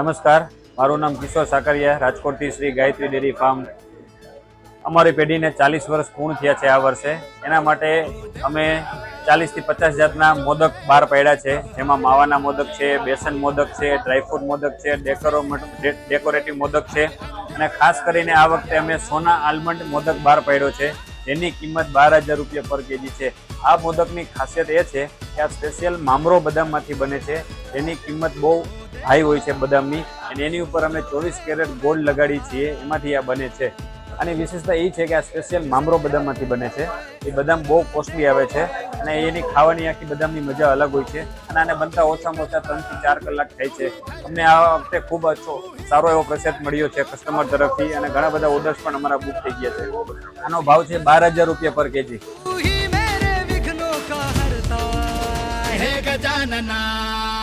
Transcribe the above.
નમસ્કાર. મારું નામ કિશોર સાકરિયા, રાજકોટથી શ્રી ગાયત્રી ડેરી ફાર્મ. અમારી પેઢીને ચાલીસ વર્ષ પૂર્ણ થયા છે આ વર્ષે. એના માટે અમે ચાલીસથી પચાસ જાતના મોદક બહાર પાડ્યા છે. જેમાં માવાના મોદક છે, બેસન મોદક છે ડ્રાયફ્રૂટ મોદક છે, ડેકોરો ડેકોરેટિવ મોદક છે. અને ખાસ કરીને આ વખતે અમે સોના આલમંડ મોદક બહાર પાડ્યો છે. જેની કિંમત બાર હજાર રૂપિયા પર કેજી છે. આ મોદકની ખાસિયત એ છે કે આ સ્પેશિયલ મામરો બદામમાંથી બને છે. જેની કિંમત બહુ હાઈ હોય છે બદામની. અને એની ઉપર અમે ચોવીસ કેરેટ ગોલ્ડ લગાડી છીએ. એમાંથી આ બને છે. આની વિશેષતા એ છે કે આ સ્પેશિયલ મામરો બદામમાંથી બને છે. એ બદામ બહુ કોસ્ટલી આવે છે. અને એની ખાવાની આખી બદામની મજા અલગ હોય છે. અને આને બનતા ઓછામાં ઓછા ત્રણથી ચાર કલાક થાય છે. અમને આ વખતે ખૂબ અચ્છો સારો એવો પ્રસાદ મળ્યો છે કસ્ટમર તરફથી. અને ઘણા બધા ઓર્ડર્સ પણ અમારા બુક થઈ ગયા છે. આનો ભાવ છે બાર હજાર રૂપિયા પર કેજી तू